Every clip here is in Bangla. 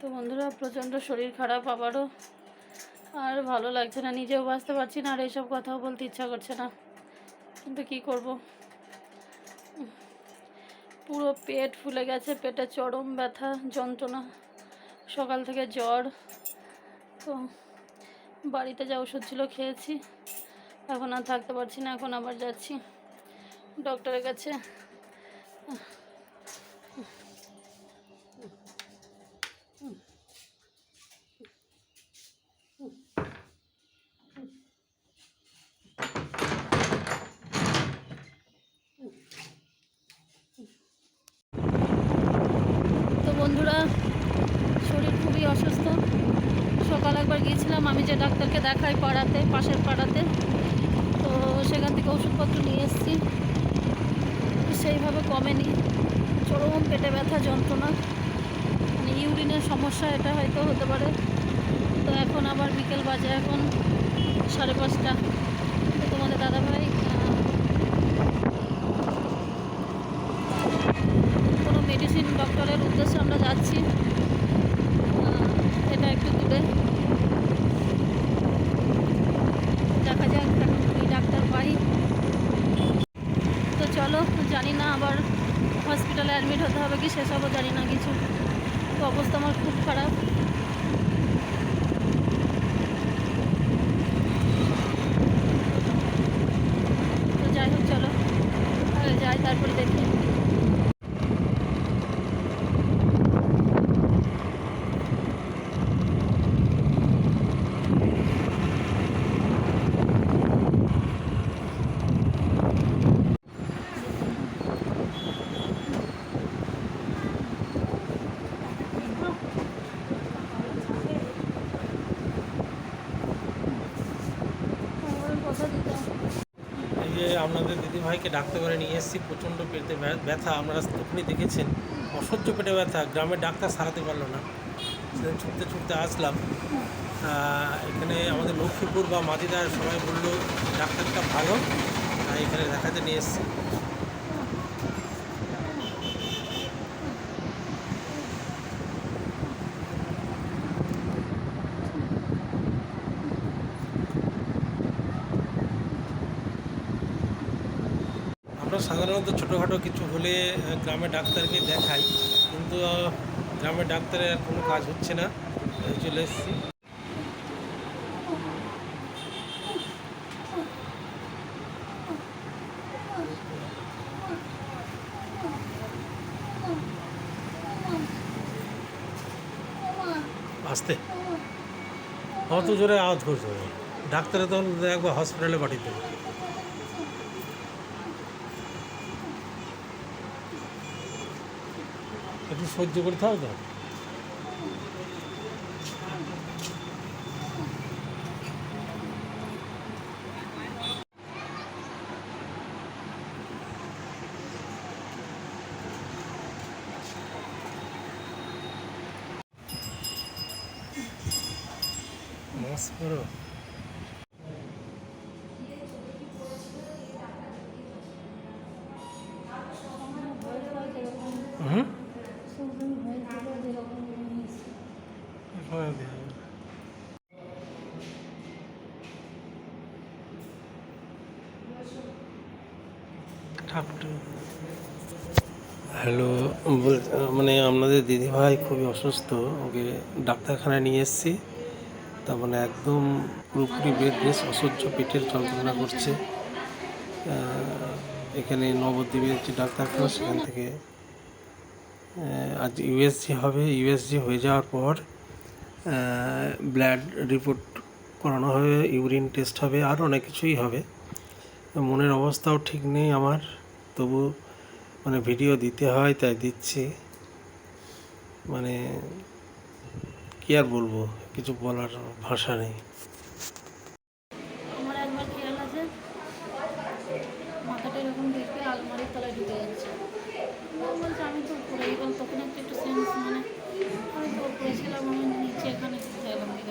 তো বন্ধুরা, প্রচণ্ড শরীর খারাপ আবারও। আর ভালো লাগছে না, নিজেও বাঁচতে পারছি না, আর এইসব কথাও বলতে ইচ্ছা করছে না। কিন্তু কি করব? পুরো পেট ফুলে গেছে, পেটে চরম ব্যথা, যন্ত্রণা, সকাল থেকে জ্বর। তো বাড়িতে যা ওষুধ ছিল খেয়েছি, এখন আর থাকতে পারছি না, এখন আবার যাচ্ছি। ডক্টরের কাছে তো বন্ধুরা, শরীর খুবই অসুস্থ। সকাল একবার গিয়েছিলাম, আমি যে ডাক্তারকে দেখাই পাড়াতে, পাশের পাড়াতে, তো সেখান থেকে ওষুধপত্র নিয়ে এসেছি। সেইভাবে কমেনি। চরম পেটে ব্যথা, যন্ত্রণা। মানে ইউরিনের সমস্যা, এটা হয়তো হতে পারে। তো এখন আবার বিকেল বাজে, এখন সাড়ে পাঁচটা। তোমাদের দাদাভাই আহ, কোনো মেডিসিন ডক্টরের উদ্দেশ্যে আমরা যাচ্ছি আহ, এটা একটু দূরে দেখা যাক এখন কি ডাক্তার পাই তো চলো জানি না, আবার হসপিটালে অ্যাডমিট হতে হবে কি সেসবও জানি না কিছু। তো অবস্থা আমার খুব খারাপ তো যাই হোক চলো আগে যাই তারপরে দেখি আমার কথা দিতাম এই যে আপনাদের দিদিভাইকে ডাক্তার করে নিয়ে এসেছি, প্রচণ্ড পেটে ব্যা- ব্যথা। আপনারা তখনই দেখেছেন, অসহ্য পেটে ব্যথা। গ্রামের ডাক্তার সারাতে পারল না। সেদিন ছুটতে ছুটতে আসলাম। এখানে আমাদের লক্ষ্মীপুর বা মাদিদার সবাই বলল, ডাক্তারটা ভালো। এখানে দেখাতে নিয়ে এসেছি আমরা সাধারণত ছোটোখাটো কিছু হলে আহ, গ্রামের ডাক্তারকে দেখাই কিন্তু গ্রামের ডাক্তারের কোনো কাজ হচ্ছে না চলে এসেছি। আসতে। অত জোরে আওয়াজ করছে ডাক্তারে তখন একবার হসপিটালে পাঠিয়ে দেবে একটু সহ্য করতে হবে তো। হুম? হ্যালো, বল মানে আপনাদের দিদিভাই খুবই অসুস্থ, ওকে ডাক্তারখানায় নিয়ে এসেছি। তার মানে একদম পুরোপুরি বেড বেশ অসহ্য পেটের যন্ত্রণা করছে। এখানে নবদ্বীপের যে ডাক্তারখানা, সেখান থেকে আজ ইউএসজি হবে। ইউএসজি হয়ে যাওয়ার পর ব্লাড রিপোর্ট করানো হবে, ইউরিন টেস্ট হবে আর অনেক কিছুই হবে। মনের অবস্থাও ঠিক নেই আমার। তবু মানে ভিডিও দিতে হয়, তাই দিচ্ছি। মানে কি আর বলব, কিছু বলার ভাষা নেই। মাথাটা এরকম আলমারির তলায় আমি তখন একটু মানে আমি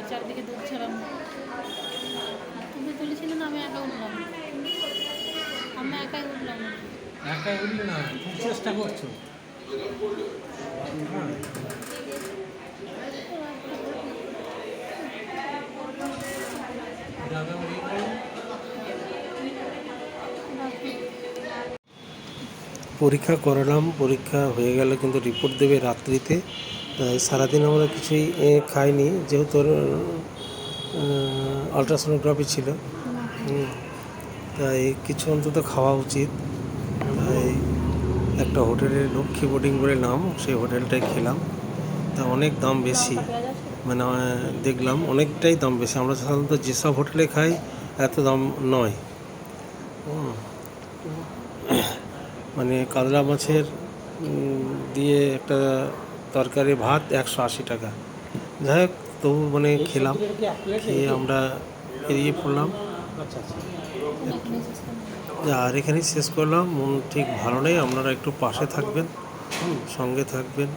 চারদিকে তুমি তুলেছিলেন আমি একা উঠলাম। একাই উঠলে না চেষ্টা করছ। হ্যাঁ। পরীক্ষা করালাম, পরীক্ষা হয়ে গেল কিন্তু রিপোর্ট দেবে রাত্রিতে। সারাদিন আমরা কিছুই খাইনি, যেহেতু আলট্রাসোনোগ্রাফি ছিল। তাই কিছু অন্তত খাওয়া উচিত। একটা হোটেলে লক্ষ্মী বোর্ডিং বলে নাম সেই হোটেলটায় খেলাম। তা অনেক দাম বেশি। মানে দেখলাম অনেকটাই দাম বেশি। আমরা সাধারণত যেসব হোটেলে খাই এত দাম নয়। মানে কাতলা মাছের দিয়ে একটা তরকারি ভাত একশো আশি টাকা। যাই হোক তবু মানে খেলাম। খেয়ে আমরা এড়িয়ে পড়লাম। আর এখানেই শেষ করলাম। মন ঠিক ভালো নেই আপনারা একটু পাশে থাকবেন সঙ্গে থাকবেন।